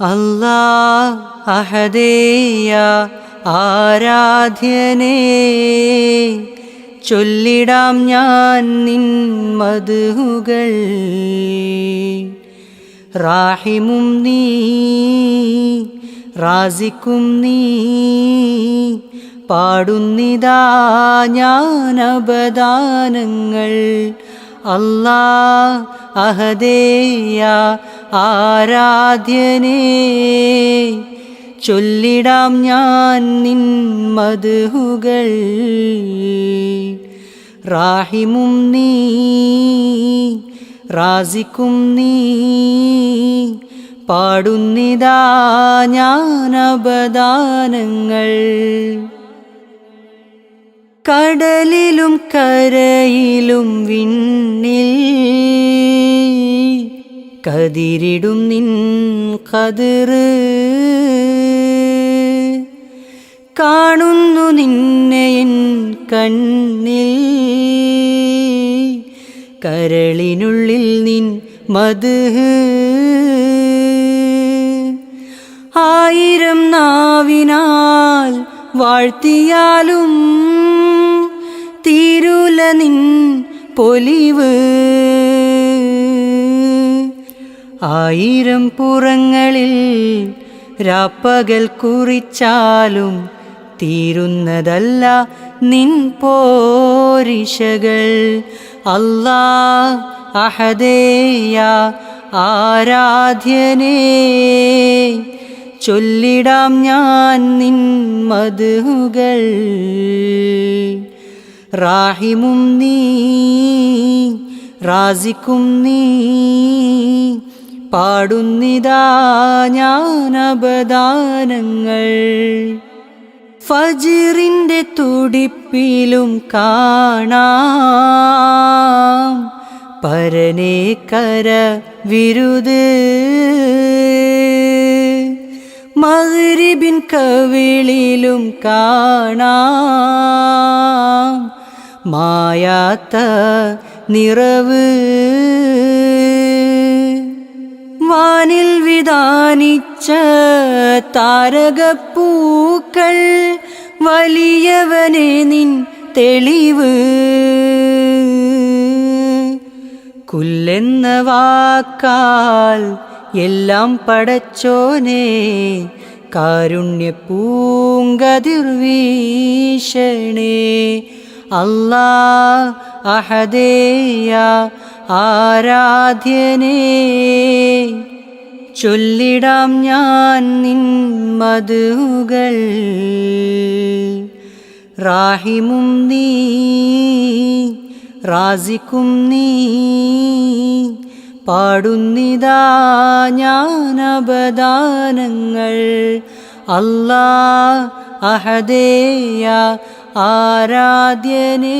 അല്ലാ അഹദേയ ആരാധ്യനേ. ചൊല്ലിടാം ഞാൻ നിൻ മധുകൾ. റാഹിമും നീ റാസിക്കും നീ പാടുന്നിതാ ഞാൻ അപദാനങ്ങൾ അല്ലാ അഹദേയ ആരാധ്യനേ ചൊല്ലിടാം ഞാൻ നിൻ മധുഹുകൾ. റാഹിമും നീ റാസിക്കും നീ പാടുന്നിതാ ഞാൻ അപദാനങ്ങൾ കടലിലും കരയിലും വിണ്ണിൽ കതിരിടും നിൻ കതിറ്. കാണുന്നു നിന്നെ എൻ കണ്ണിൽ. കരളിനുള്ളിൽ നിൻ മധു ആയിരം നാവിനാൽ വാഴ്ത്തിയാലും തീരുല നിൻ പൊലിവ്. ആയിരം പുറങ്ങളിൽ രാപ്പകൽ കുറിച്ചാലും തീരുന്നതല്ല നിൻ പോരിശകൾ. അല്ലാ അഹദേയ ആരാധ്യനേ ചൊല്ലിടാം ഞാൻ നിൻ മധുകൾ. റാഹിമും നീ റാസിക്കും നീ പാടുന്നിതാ ഞാൻ അപദാനങ്ങൾ ഫജിറിന്റെ തുടിപ്പിലും കാണാം പരനേക്കര കര വിരുത്. മകരിബിൻ കവിളിലും കാണാം മായാത്ത നിറവ്. വാനിൽ വിധാനിച്ച താരകപ്പൂക്കൾ വലിയവനെ നിൻ തെളിവ്. കുല്ലെന്ന വാക്കാൽ എല്ലാം പടച്ചോനെ കാരുണ്യ പൂങ്കതിർ വീശണേ അല്ലാ അഹദേയ ആരാധ്യനേ ചൊല്ലിടാം ഞാൻ നിൻ മധുകൾ. റാഹിമും നീ റാസിക്കും നീ പാടുന്നിതാ ഞാൻ അപദാനങ്ങൾ അല്ലാ അഹദേയ ആരാധ്യനേ.